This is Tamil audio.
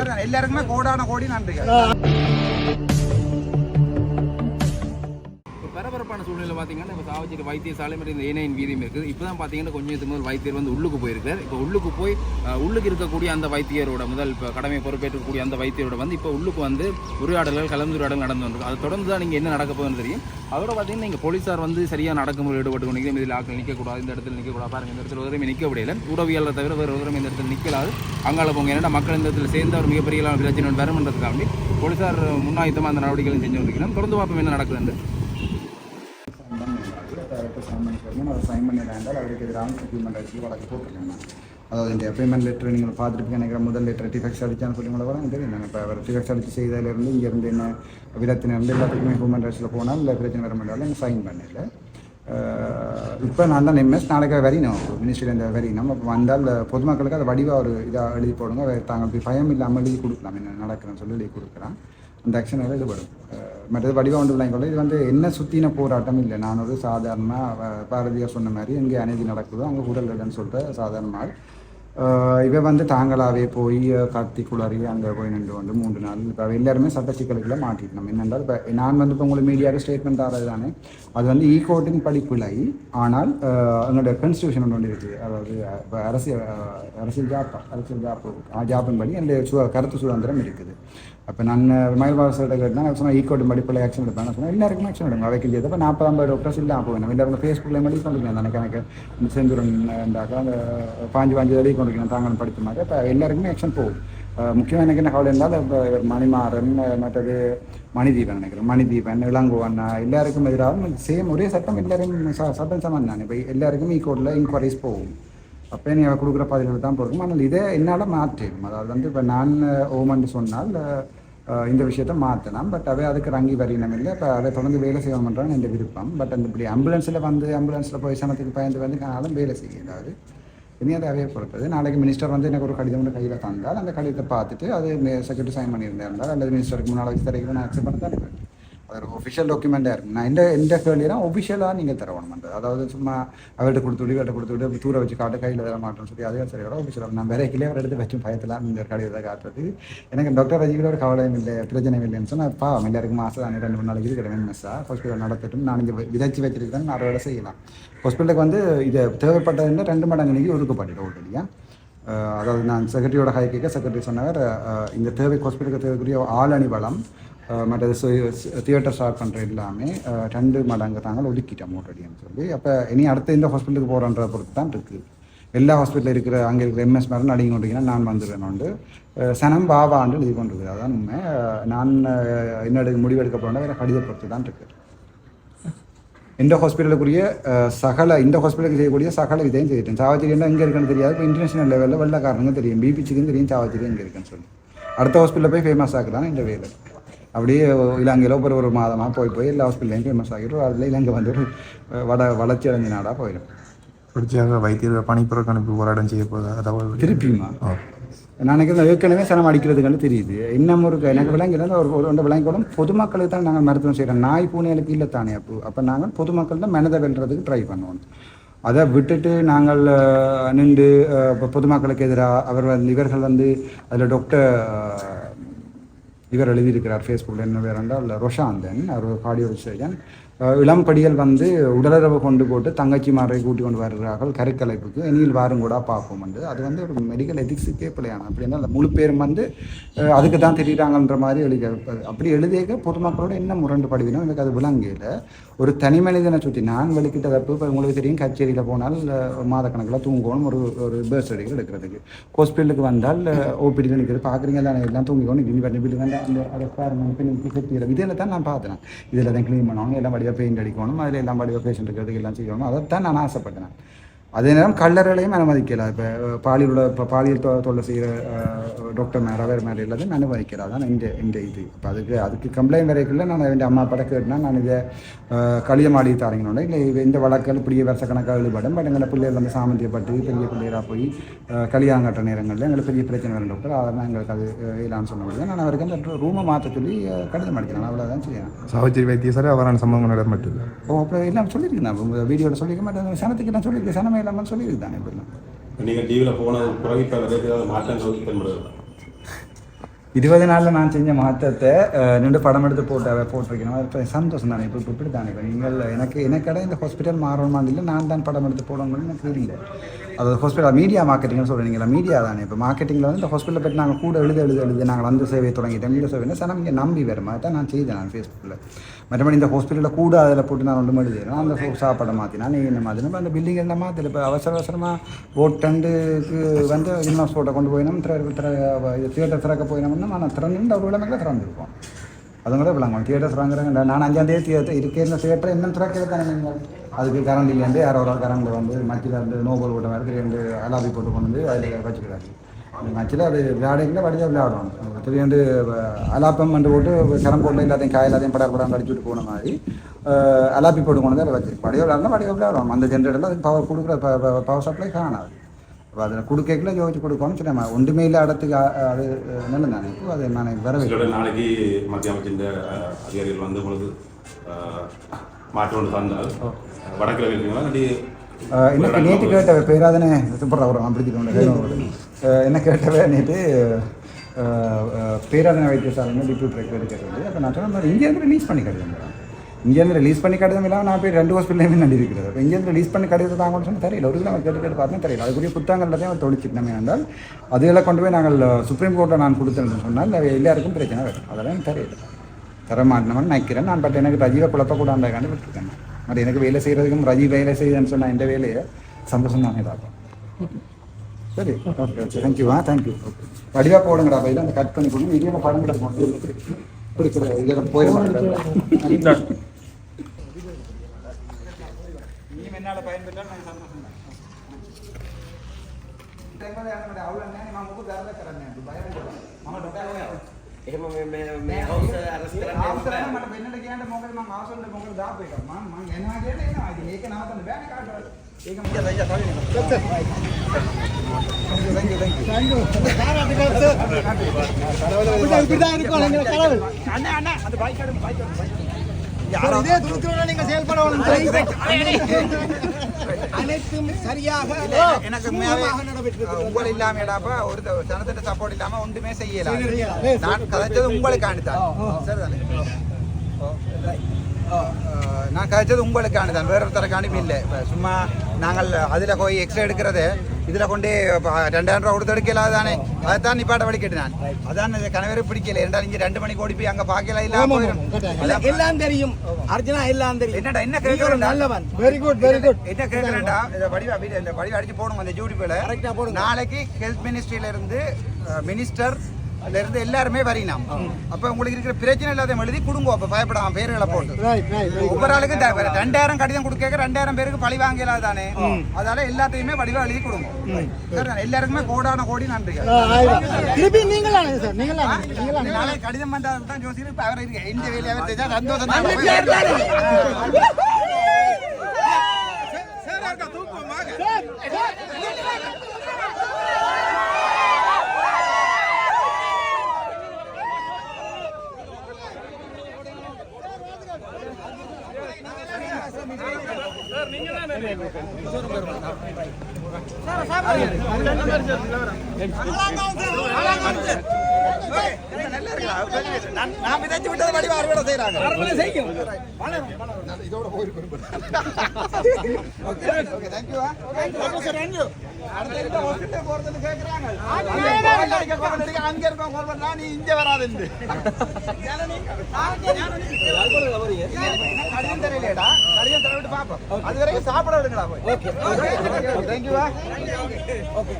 எல்லாருக்குமே கோடான கோடி நன்றிகள். சூழ்நிலை பார்த்தீங்கன்னா இப்போ சாவச்சிட்டு வைத்தியசாலை மற்றும் இந்த ஏனையின் வீதியும் இருக்குது. இப்போ தான் பார்த்தீங்கன்னா கொஞ்சம் இதுக்கு முதல் வைத்தியர் வந்து உள்ளுக்கு போயிருக்கார். இப்போ உள்ளுக்கு போய் உள்ளுக்கு இருக்கக்கூடிய அந்த வைத்தியரோட முதல் இப்போ கடமை பொறுப்பேற்றக்கூடிய அந்த வைத்தியரோட வந்து இப்போ உள்ளுக்கு வந்து உரையாடல்கள் கலந்துரையாடல் நடந்து வந்திருக்கு அதை தொடர்ந்து தான் நீங்கள் என்ன நடக்க போகுதுன்னு தெரியும். அதோட பார்த்தீங்கன்னா நீங்கள் போலீஸார் வந்து சரியாக நடக்கும்போது ஈடுபட்டு கொண்டு இதில் ஆக்கள் நிற்கக்கூடாது இந்த இடத்துல நிற்கக்கூடாது பாருங்க இந்த இடத்துல உதவி நிற்க முடியல. உடவியாளரை தவிர வேறு உதவி இந்த இடத்துல நிற்கலாது அங்கால போங்க ஏன்னா மக்கள் இந்த இடத்துல சேர்ந்து ஒரு மிகப்பெரிய அளவு பிரச்சனை வருமன்றதுக்காண்டி போலீஸார் முன்னாயுத்தமாக அந்த நடவடிக்கைகளும் செஞ்சு கொண்டிருக்கிறோம் தொடர்ந்து பார்ப்போம் என்ன நடக்குதுன்னு. சைன் பண்ணி அதை சைன் பண்ணிடுறாங்க அவருக்கு எதிரான சப்ளிமெண்ட் அடிச்சு வழக்கு போட்டுருக்காங்க அதாவது இந்த அப்பாயின்மெண்ட் லெட்டர் நீங்கள் பார்த்துருப்பீங்க நினைக்கிற முதல் லெட்டர் டிஃபெக்ஸ் அடிச்சான்னு சொல்லி உங்களை வர தெரியும் இப்போ அவர் டிஃபெக்ஸ் அடிச்சு செய்ததுலேருந்து இங்கேருந்து என்ன விதத்தினிருந்து எல்லாத்துக்குமே ஹியூமன் ரைட்ஸில் போனால் இல்லை பிரச்சனை வர முடியாது சைன் பண்ணல. இப்போ நான் தான் எம்எஸ் நாளைக்கு வரையணும் மினிஸ்ட்ரியில் வரையணும் அப்போ வந்தால் பொதுமக்களுக்கு அதை வடிவாக ஒரு இதாக எழுதி போடுங்க. தாங்க பயம் இல்லாமல் எழுதி கொடுக்கலாம். என்ன நடக்கிறேன்னு சொல்லி எழுதி கொடுக்குறான் அந்த ஆக்ஷன் ஈடுபடும். மற்றது வடிவம் ஒன்று விளையாங்க இது வந்து என்ன சுற்றின போராட்டம்? இல்லை நான் ஒரு சாதாரணமாக பாரதியார் சொன்ன மாதிரி எங்கே அநீதி நடக்குதோ அங்கே குரல் இல்லைன்னு சொல்லிட்டு சாதாரண ஆள் இவ வந்து தாங்களாகவே போய் கார்த்திக் குளறி அங்கே போய் நின்று வந்து மூன்று நாள் இப்போ எல்லாருமே சட்ட சிக்கலுக்குள்ள மாட்டிக்கணும் என்னென்றால் இப்போ நான் வந்து இப்போ உங்களுக்கு மீடியாவுக்கு ஸ்டேட்மெண்ட் ஆகிறது தானே? அது வந்து e ஈ கோர்ட்டின் படிப்பில்லை. ஆனால் அஹ், எங்களுடைய கான்ஸ்டியூஷன் ஒன்று இருக்குது அதாவது இப்போ அரசியல் அரசியல் ஜாப்பா அரசியல் ஜாப்பு ஜாப்பின் படி என்னுடைய சு கருத்து சுதந்திரம் இருக்குது. அப்போ நான் மயில்வாசர்கிட்ட கேட்டேன். நான் சொன்னேன் ஈக்கோட்டு மடிப்பில் ஆக்ஷன் எடுப்பேன். நான் எல்லாருக்கும் ஆக்ஷன் எடுங்க. அவைக்கு இல்லையா இப்போ நாற்பதாம் டாக்டர்ஸ் இல்லை அப்போ வேணும் எல்லாரும் ஃபேஸ்புக்கில் மடி பண்ணிக்கலாம் எனக்கு எனக்கு இந்த செந்தூரன் இருந்தாக்கா அந்த பாஞ்சு பாஞ்சு எழுதி கொண்டிருக்கணும் தாங்களும் படித்த மாதிரி. அப்போ எல்லாருக்குமே ஆக்ஷன் போகும். முக்கியமாக எனக்கு என்ன கவலை இருந்தால் இப்போ இவர் மணிமாறன் மற்றது மணிதீபன் நினைக்கிறேன். மணிதீபன் இளங்குவண்ணா எல்லாருக்கும் எதிராக சேம் ஒரே சட்டம் எல்லாருக்கும் சட்டம் சமன் தானே. இப்போ எல்லாருக்கும் ஈக்கோட்டில் e இன்கொயரிஸ் போகும். அப்போ நீ அவள் கொடுக்குற பதில்கள் தான் போகும் ஆனால் இதை என்னால் மாற்றணும் அதாவது வந்து இப்போ நான் ஓமன் சொன்னால் இந்த விஷயத்த மாற்றலாம். பட் அவை அதுக்கு ரங்கி வரையினம் இல்லை. இப்போ அதை தொடர்ந்து வேலை செய்யணுன்றான் என் விருப்பம். பட் அந்த இப்படி ஆம்புலன்ஸில் வந்து ஆம்புலன்ஸில் போய் சனத்துக்கு பயந்து வந்து காலம் வேலை செய்யலாது இனி அதை அவையை பொறுத்தது. நாளைக்கு மினிஸ்டர் வந்து எனக்கு ஒரு கடிதம் ஒன்று கையில் தந்தால் அந்த கடிதத்தை பார்த்துட்டு அது செக்ரட்டரி சைன் பண்ணியிருந்தால் அல்லது மினிஸ்டருக்கு முன்னால் வச்சு தரையில் நான் அக்செப்ட் பண்ண தான் ஒரு ஒஃபிஷியல் டாக்குமெண்ட்டாக இருக்கும் நான் எந்த எந்த கேள்வினா ஒஃபிஷியலாக நீங்கள் தரணும் அதாவது சும்மா அவர்கிட்ட கொடுத்து விட்டு இவர்கிட்ட கொடுத்து விட்டு தூர வச்சு காட்டு கையில் தர மாட்டோம்னு சொல்லி அதே சரி வர ஒஃபிஷியலாக நான் வேற கிளே எடுத்து வச்சும் பயத்தலாம் இந்த கடையில் காட்டுறது. எனக்கு டாக்டர் ரஜினியோட ஒரு கவலையும் இல்லை பிரச்சனையும் இல்லைன்னு சொன்னால் பாவம் எல்லாருக்கும் மாதம் தான் ரெண்டு மூணு நாளைக்கு இருக்கிற மிஸ்ஸாக ஹாஸ்பிட்டல் நடத்தட்டும் நான் இங்கே விதைச்சு வச்சிருக்கேன் நான் வேலை செய்யலாம். ஹாஸ்பிட்டலுக்கு வந்து இது தேவைப்பட்டதுன்னு ரெண்டு மடங்கு நீங்கள் ஒதுக்கப்பட்டுட்டு ஓல்ரெடியா அதாவது நான் செக்ரட்டரியோட ஹை கேட்க செக்ரட்டரி சொன்னவர் இந்த தேவை ஹாஸ்பிட்டலுக்கு தேவைக்குரிய ஆள் வளம் மற்றது தியேட்டர் ஸ்டார்ட் பண்ணுற எல்லாமே ரெண்டு மடங்கு தாங்கள் ஒதுக்கிட்டோம் ஆல்ரெடின்னு சொல்லி. அப்போ இனி அடுத்த இந்த ஹாஸ்பிட்டலுக்கு போகிறன்ற பொறுத்து தான் இருக்குது எல்லா ஹாஸ்பிட்டலில் இருக்கிற அங்கே இருக்கிற எம்எஸ் மேலே நடிங்க கொண்டிருக்கீங்கன்னா நான் வந்துடுவேன் சனம் பாவாண்டு எழுதி கொண்டிருக்குது. அதான் உண்மை. நான் அஹ் என்ன முடிவெடுக்க போகிறேன்னா வேறு கடித பொறுத்து தான் இருக்குது இந்த ஹாஸ்பிட்டலுக்குரிய சகல இந்த ஹாஸ்பிட்டலுக்கு செய்யக்கூடிய சகல இதையும் செய்யிட்டேன் சாவச்சேரி எங்கே இருக்குன்னு தெரியாது. இப்போ இன்டர்நேஷனல் லெவலில் வெள்ளக்காரனுங்க தெரியும். பிபிசிக்கும் தெரியும். சாவச்சேரி எங்கே இருக்குன்னு சொல்லி. அடுத்த ஹாஸ்பிட்டலில் போய் ஃபேமஸ் ஆக்குதான் இந்த வேலை. அப்படியே இலங்கையில் ஒரு ஒரு மாதமாக போய் போய் எல்லா ஹாஸ்பிட்டலையும் ஃபேமஸ் ஆகிட்டு அதில் இலங்கை வந்து ஒரு வட வளர்ச்சி அடைஞ்ச நாடாக போயிடும். பிடிச்சாக வைத்தியர் பணிப்புறக்கு அனுப்பி போராட்டம் செய்ய போதா தகவல் திருப்பியுமா. நான் நினைக்கிறேன் ஏற்கனவே சனம் அடிக்கிறதுக்கான தெரியுது. இன்னும் ஒரு எனக்கு விளங்கினா ஒரு ஒரு ரெண்டு விளங்கிக்கூடும் பொதுமக்களுக்கு தான் நாங்கள் மருத்துவம் செய்கிறோம் நாய் பூனைகளுக்கு இல்லை தானே அப்போ. அப்போ நாங்கள் பொதுமக்கள் தான் மனதை வெல்றதுக்கு ட்ரை பண்ணுவோம். அதை விட்டுட்டு நாங்கள் நின்று இப்போ பொதுமக்களுக்கு எதிராக அவர் வந்து இவர்கள் வந்து அதில் டாக்டர் இவர் எழுதியிருக்கிறார் ஃபேஸ்புக்கில் என்ன பேர் என்றால் ரொஷாந்தன் அவர் கார்டியோ சர்ஜன் இளம்படிகள் வந்து உடலுறவு கொண்டு போட்டு தங்கச்சிமாரை கூட்டி கொண்டு வருகிறார்கள் கருக்கலைப்புக்கு. இனியில் வாரம் கூட பார்ப்போம் வந்து அது வந்து ஒரு மெடிக்கல் எதிக்ஸுக்கே பிள்ளையான அப்படின்னா அந்த முழு பேரும் வந்து அதுக்கு தான் தெரியுறாங்கன்ற மாதிரி எழுதி அப்படி எழுதியக்க பொதுமக்களோட என்ன முரண்டு படுவினோ எனக்கு அது விளங்கையில் ஒரு தனி மனிதனை சுற்றி நான் வெளிக்கிட்ட தப்பு இப்போ உங்களுக்கு தெரியும் கச்சேரியில் போனால் அஹ், மாதக்கணக்கில் தூங்கணும் ஒரு ஒரு பேர்த் சர்டிஃபிகேட் எடுக்கிறதுக்கு. ஹாஸ்பிட்டலுக்கு வந்தால் ஓபிடியில் நிற்கிறது பார்க்குறீங்க தானே எல்லாம் தூங்கிக்கணும் இது பண்ணி வீட்டுக்கு வேண்டாம் அந்த அதை பாருங்க இதில் தான் நான் பார்த்தேன். இதில் தான் க்ளீன் பண்ணுவாங்க எல்லாம் வடிவாக பெயிண்ட் அடிக்கணும் அதில் எல்லாம் வடிவாக பேஷண்ட் இருக்கிறதுக்கு எல்லாம் செய்யணும் அதைத்தான் நான் ஆசைப்பட்டேன் அதே நேரம் கல்லறைகளையும் அனுமதிக்கல. இப்போ பாலியலோட இப்போ பாலியல் தொல்லை செய்கிற டாக்டர் மேலே வேறு மாதிரி எல்லாத்தையும் அனுமதிக்கல. அதான் இந்த இந்த இது. இப்போ அதுக்கு அதுக்கு கம்ப்ளைண்ட் வரைக்குள்ள நான் என் அம்மா படம் கேட்டுனா நான் இதை களியமாடி தாரங்கணும் இல்லை இந்த வழக்கில் இப்படியே வருஷக்கணக்காக ஈடுபடும். பட் எங்களை பிள்ளைகள் வந்து சாமந்தியப்பட்டு பெரிய பிள்ளைகளாக போய் கல்யாணம் கட்டுற நேரங்களில் எங்களுக்கு பெரிய பிரச்சனை வரும் டாக்டர் அதெல்லாம் எங்களுக்கு அது இல்லான்னு சொல்ல முடியாது நான் அவருக்கு அந்த ரூமை மாற்ற சொல்லி கடிதம் அடிக்கிறேன் அவ்வளோதான் செய்யணும் சாவச்சேரி வைத்தியசாலை அவரான சம்பவம் நட மட்டும் இல்லை? ஓ அப்புறம் எல்லாம் சொல்லியிருக்கேன். நான் வீடியோவில் சொல்லிக்க மாட்டேன் சனத்துக்கு நான் சொல்லியிருக்கேன். சனமே இல்லாமல் சொல்லியிருக்கேன் இப்போ எல்லாம் நீங்கள் டிவியில் போன பிறகு இப்போ விரைவில் மாற்றங்கள் இருபது நாளில் நான் செஞ்ச மாற்றத்தை ரெண்டு படம் எடுத்து போட்டு போட்டிருக்கணும் அது சந்தோஷம் தானே? இப்போ இப்போ இப்படி தானே? இப்போ நீங்கள் எனக்கு எனக்கடை இந்த ஹாஸ்பிட்டல் மாறணுமா இல்லை நான் தான் படம் எடுத்து போடணும்னு எனக்கு தெரியல அது ஹாஸ்பிட்டல் மீடியா மார்க்கெட்டிங்னு சொல்கிறீங்களா மீடியா தானே? இப்போ மார்க்கெட்டிங்கில் வந்து இந்த ஹாஸ்பிட்டலை பற்றி நாங்கள் கூட எழுத எழுத எழுது நாங்கள் அந்த சேவையை தொடங்கிட்டோம் இந்த சேவை சார் நீங்கள் நம்பி வரும். தான் நான் செய்தேன் நான் ஃபேஸ்புக்கில் மற்றபடி இந்த ஹாஸ்பிட்டலில் கூட அதில் போட்டு நான் ஒன்று எழுதுறேன் அந்த சாப்பாடை மாற்றினா நீ என்ன மாதிரி அந்த பில்டிங் என்ன மாற்றல இப்போ அவசர அவசரமாக ஓட் டண்டுக்கு வந்து இன்னும் போட்டை கொண்டு போயினோம் திற திற தியேட்டர் திறக்க போயினோம்னா ஆனால் திறந்து அவர் விளம்பரங்களை திறந்துருப்போம். அதுவும் கூட விளங்குவோம் தியேட்டர் திறங்குறாங்க நான் அஞ்சாம் தேதி தியேட்டர் இருக்கிற தியேட்டர் என்ன திறக்கிறது தானே நீங்கள்? அதுக்கு கரண்ட் இல்லையாண்டு யாரோ ஒரு கரண்ட் வந்து மச்சில் வந்து நோபல் ஓட்டம் மாதிரி ரெண்டு அலாபி போட்டு கொண்டு வந்து அதில் வச்சுக்கிறாங்க மச்சில் அது விளையாடுங்களா வடியாக விளையாடுவோம் தெரியாண்டு அலாப்பம் வந்து போட்டு கரம் போட்டு எல்லாத்தையும் காய் எல்லாத்தையும் படம் படம் அடிச்சுட்டு போன மாதிரி அலாப்பி போட்டு கொண்டு வந்து அதை வச்சு வடியாக விளையாடுனா வடியாக விளையாடுவோம் அந்த ஜென்ரேட்டரில் அதுக்கு பவர் கொடுக்குற பவர் சப்ளை காணாது. அப்போ அதில் கொடுக்கல யோசிச்சு கொடுக்கணும்னு சொன்னேன். ஒன்றுமே இல்லை இடத்துக்கு அது நல்லது தானே இப்போ அது நான் வர நாளைக்கு மத்திய அமைச்சின் அதிகாரிகள் வந்து உங்களுக்கு மாற்றம் ஒன்று தந்தால் வடக்கில் அஹ் எனக்கு நேற்று கேட்டவ பேராதனே சூப்பராக வரும் அப்படி என்ன கேட்டவ நேற்று பேராதனை வைத்தியசாலைன்னு டிப்யூட் ரெக்வரி கேட்டது. அப்போ நான் சொன்ன இங்கேருந்து ரிலீஸ் பண்ணி கிடையாது இங்கேருந்து ரிலீஸ் பண்ணி கிடையாது இல்லாமல் நான் போய் ரெண்டு ஹாஸ்பிட்டலையுமே நடி இருக்கிறது. அப்போ இங்கேருந்து ரிலீஸ் பண்ணி கிடையாது தாங்கன்னு சொன்னால் தெரியல. ஒரு நம்ம கேட்டு கேட்டு பார்த்தா தெரியல. அதுக்குரிய புத்தகங்கள் எல்லாத்தையும் தொழிச்சிட்டோம் என்றால் கொண்டு போய் நாங்கள் சுப்ரீம் கோர்ட்டில் நான் கொடுத்தேன்னு சொன்னால் எல்லாருக்கும் பிரச்சனை வரும். அதெல்லாம் எனக்கு தெரியல. தர நினைக்கிறேன். நான் பட் எனக்கு ரஜீவை குழப்பக்கூடாண்டாக்காண்டு விட்டுருக்கேன் பட் எனக்கு வேலை செய்கிறதுக்கும் ரஜீவ் வேலை செய்யுதுன்னு சொன்னால் எந்த வேலையை சந்தோஷம் தானே இதாகும் சரி. Okay okay thank you ah thank you okay வடிவாக போடுங்கடா. பையில அந்த கட் பண்ணி கொடுங்க. இதில் படம் கிட்ட போட்டு பிடிக்கிற இதில் போயிடுவாங்க වෙනවා නම් සතුටුයි දැන් මම යන්න මට අවුලක් නැහැ මම මොකද අරද කරන්නේ නැහැ. බය වෙනවා මම ඩොක්ටර් හොයනවා එහෙම මේ මේ මේ හවුස් අරස් කරන්න අවසර මට වෙන්නට කියන්න මොකද මම ආසන්න මොකද දාපු එක? මම මම එනවා කියන්නේ එනවා. ඉතින් ඒක නවත්තන්න බෑනේ කාටවත්. ඒක මම දැන් දැන් දැන් දැන් දැන් දැන් இதே தூரத்தோட நீங்க செயல்படணும். அனைத்தும் சரியாக எனக்கு உங்கள் இல்லாமடாப்பா ஒரு ஜனத்திட்ட சப்போர்ட் இல்லாம ஒன்றுமே செய்யல. நான் கதைச்சது சரிதானே? கதைச்சது வேற இல்லை. சும்மா நாங்கள் அதில் போய் எக்ஸ்ட்ரா எடுக்கிறது இதில் கொண்டு ரெண்டாயிரம் ரூபா கொடுத்து எடுக்கல தானே அதைத்தான் நிப்பாட்ட வழி கேட்டு நான். அதான் கணவரே பிடிக்கல. ரெண்டாலும் இங்கே ரெண்டு மணிக்கு ஓடி போய் அங்கே பார்க்கல போயிடும் எல்லாம் தெரியும். அர்ஜுனா எல்லாம் தெரியும். என்னடா என்ன கேட்கறேன்டா? நல்லவன். வெரி குட் வெரி குட் என்ன கேட்கறேன்டா இந்த வடிவா வீடியோ இந்த வடிவா அடிச்சு போடுங்க அந்த Correct ஆ போடுங்க. நாளைக்கு ஹெல்த் மினிஸ்ட்ரியில இருந்து மினிஸ்டர் இருந்து எல்லாருமே வரினாம் அப்ப உங்களுக்கு இருக்கிற பிரச்சனை எல்லாத்தையும் எழுதி கொடுங்க. அப்ப பயப்படாம பேர்களை போட்டு. ஒவ்வொரு ஆளுக்கும் ரெண்டாயிரம் கடிதம் கொடுக்க ரெண்டாயிரம் பேருக்கு பழி வாங்கலாம் தானே. அதால எல்லாத்தையுமே வடிவா எழுதி கொடுங்க? எல்லாருக்குமே கோடான கோடி நன்றிகள். திருப்பி நீங்களா சார் நீங்களா நீங்களா நாளை கடிதம் பண்றது தான் ஜோசியர் அவர் இருக்கு. இந்த வேலையை சந்தோஷம் தான். விதைச்சு அறுவடை செய்யறாங்க இதோட ஓகே தேங்க்யூ அங்க இருக்க. கோபம் அடிக்க, அங்க இருக்க கோபம் நான் நீ இங்க வராதுன்னு கடிதம் தெரியலையடா. கடிதம் தர விட்டு பாப்போம் அது வரைக்கும் சாப்பிட விடுங்களா போய். ஓகே